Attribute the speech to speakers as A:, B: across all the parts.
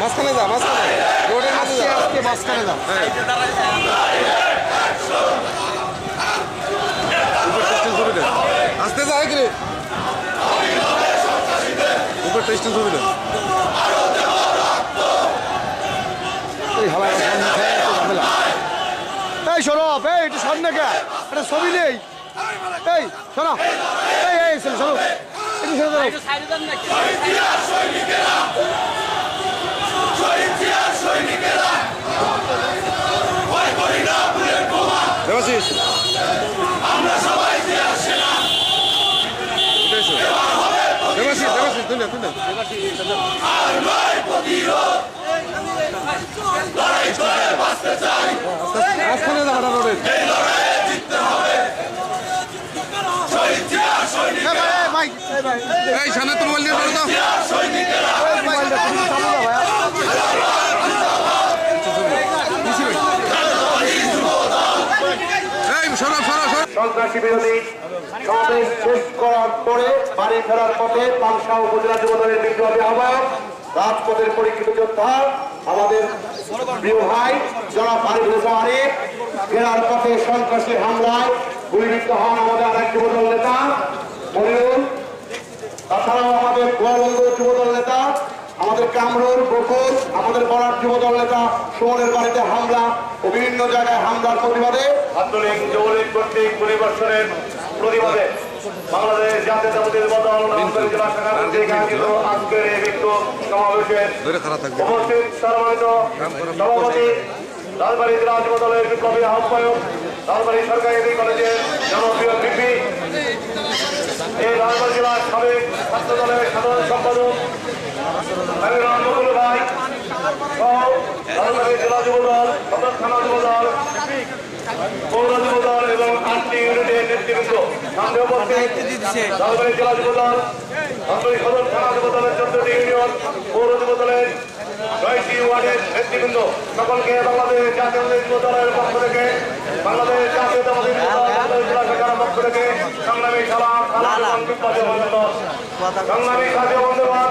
A: মাঝখানে দাও
B: আসতে যা কি রে। উপর টেস্টিং ছবি দেন
A: এই ঝামেলা। এই সরব এই সামনে কে? একটা ছবি নেই। এই শোনো। এই এই শোনো সরে দাও
B: দেবাশিস দেবাশিস দেবাশিস তুই না তুই না মাঝখানে যা হাঁটা রোডের
A: এই ভাই, এই ভাই, এই ভাই,
B: এই সামনে তো মোবাইল দিয়ে তো
A: এই মোবাইলটা তুমি চালু দাও ভাইয়া।
B: এই সরব সরব সরব
C: সন্ত্রাসী বিরোধী সমাবেশ শেষ করার পরে বাড়ি ফেরার পথে পাংশা উপজেলা বিপ্লবী আহ্বায়ক, রাজপথের পরীক্ষিত যোদ্ধা, আমাদের হামলায় আমাদের তাছাড়াও আমাদের যুবদল নেতা কামরুল বকুল আমাদের বরার যুবদল নেতা সুমনের বাড়িতে হামলা ও বিভিন্ন জায়গায় হামলার প্রতিবাদে। আন্দোলন যুবলীগ কর্তৃক পরিবর্তনের প্রতিবাদে বাংলাদেশ জাতীয়তাবাদী দল নামকারী জেলা শাখা কর্তৃক আয়োজিত আজকের এই বিক্ষোভ সমাবেশে
B: ধরে খারাপ থাকবে।
C: উপস্থিত সম্মানিত সভাপতি লালবাড়ি জেলা যুব দলের বিপ্লবী আহ্বায়ক লালবাড়ি সরকারি কলেজের জনপ্রিয় এই লালবাড়ি জেলার সাবেক ছাত্র দলের সাধারণ সম্পাদক লালবাড়ি এবং আটটি ইউনিটের নেতৃবৃন্দ সামনে উপস্থিত লালবাড়ি জেলা যুব দল ধনবাড়ি সদর থানা যুব চোদ্দটি সকলকে বাংলাদেশ জাতীয় যুব পক্ষ থেকে বাংলাদেশ শাখার পক্ষ থেকে সংগ্রামী সালাম সংগ্রামী সাথী বন্ধুবান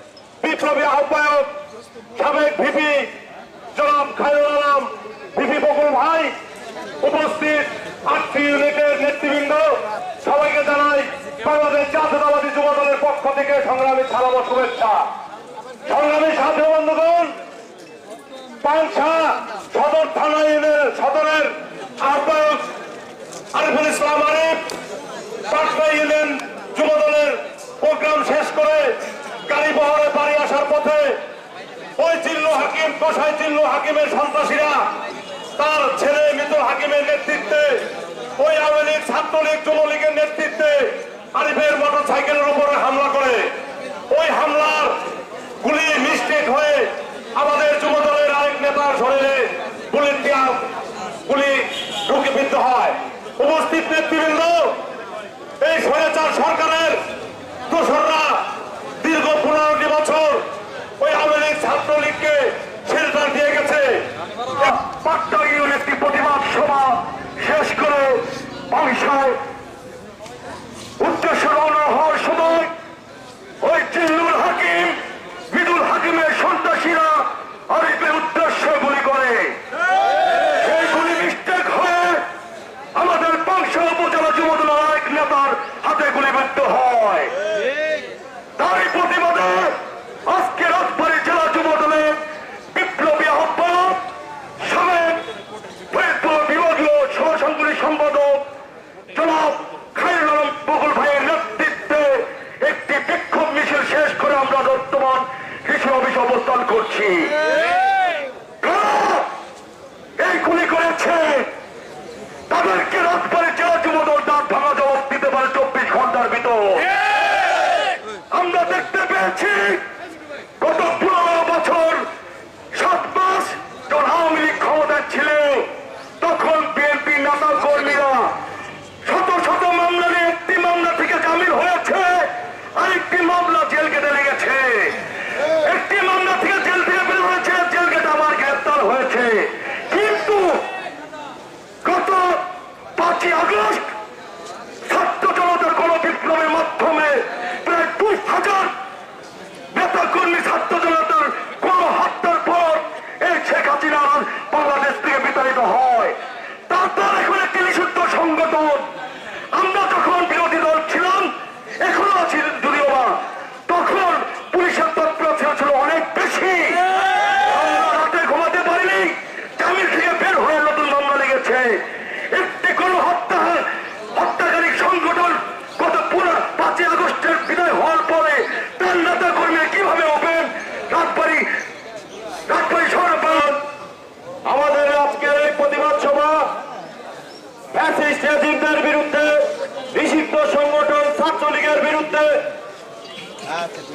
C: বিপ্লবী আহ্বায়ক সাবেক ভিপি জনাব খায়রুল আলম, ভিপি বকুল ভাই উপস্থিত আটটি ইউনিটের নেতৃবৃন্দ। সবাইকে জানাই বাংলাদেশ জাতীয়তাবাদী যুব দলের পক্ষ থেকে সংগ্রামী ও শুভেচ্ছা। সংগ্রামী সাথী বন্ধুগণ পাংশা সদর থানা ইউনিয়নের সদরের আহ্বায়ক আরিফুল ইসলাম আরিফ পাটনা ইউনিয়ন যুব দলের প্রোগ্রাম শেষ করে গাড়ি বহরে বাড়ি আসার পথে ওই চিল্লু হাকিম কষাই চিল্লু হাকিমের সন্ত্রাসীরা, তার ছেলে মিতুল হাকিমের নেতৃত্বে ওই আওয়ামী লীগ, ছাত্রলীগ, যুবলীগের নেতৃত্বে আরিফের মোটর সাইকেলের উপরে হামলা করে। ওই হামলার গুলি মিস্টেক হয়ে আমাদের যুব দলের আরেক নেতার শরীরে দিয়া গুলি ঢুকে বিদ্ধ হয়। উপস্থিত নেতৃবৃন্দ, এই স্বৈরাচার সরকারের Ei!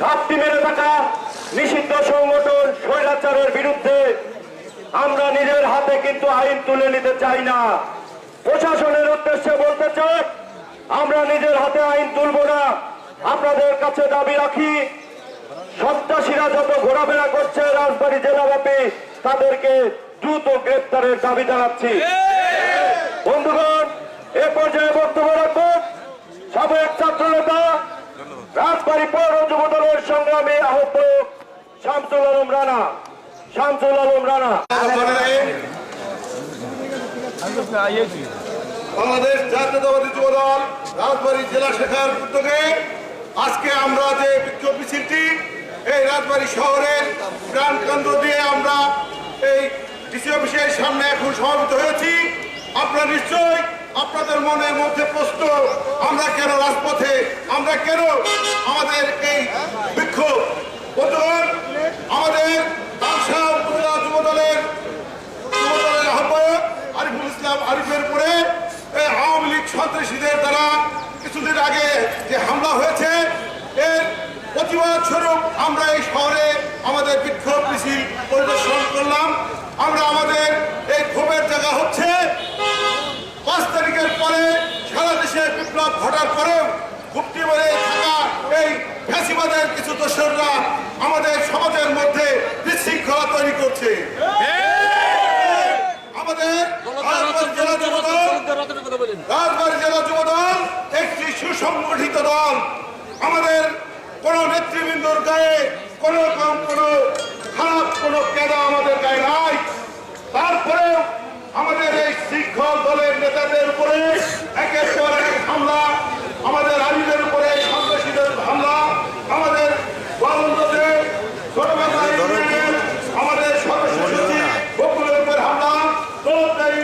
C: ঘাটতি মেরে থাকা নিষিদ্ধ সংগঠন স্বৈরাচারের বিরুদ্ধে আমরা নিজের হাতে কিন্তু আইন তুলে নিতে চাই না। প্রশাসনের উদ্দেশ্যে বলতে চাই, আমরা নিজের হাতে আইন তুলব না। আপনাদের কাছে দাবি রাখি, সন্ত্রাসীরা যত ঘোরাফেরা করছে রাজবাড়ী জেলাব্যাপী, তাদেরকে দ্রুত গ্রেপ্তারের দাবি জানাচ্ছি। বন্ধুগণ, এ পর্যায়ে বক্তব্য রাখবেন সাবেক ছাত্রনেতা রাজবাড়ী পৌর যুব দলের সংগ্রামী আহ্বায়ক শামসুল আলম রানা শামসুল আলম রানা।
D: বাংলাদেশ জাতীয়তাবাদী যুব দল রাজবাড়ী জেলা শাখার উদ্যোগে আজকে আমরা যে বিক্ষোভ মিছিলটি এই রাজবাড়ী শহরের প্রাণকেন্দ্র দিয়ে আমরা এই ডিসি অফিসের সামনে এখন সমাবেত হয়েছি। আপনারা নিশ্চয়ই আপনাদের মনের মধ্যে প্রশ্ন, আমরা কেন রাজপথে, আমরা কেন আমাদের এই বিক্ষোভ? আমাদের যুবদলের লীগ দ্বারা কিছুদিন আগে যে হামলা হয়েছে প্রতিবাদ স্বরূপ আমরা এই শহরে আমাদের বিক্ষোভ মিছিল পরিদর্শন করলাম। আমরা আমাদের এই ক্ষোভের জায়গা হচ্ছে পরে সারা বিপ্লব ঘটার পরেও গুপ্তি থাকা এই ফ্যাসিবাদের কিছু দোসররা আমাদের সমাজের মধ্যে বিশৃঙ্খলা তৈরি করছে। আমাদের কোন নেতৃবৃন্দর গায়ে কোন খারাপ কোন কেদা আমাদের গায়ে নাই।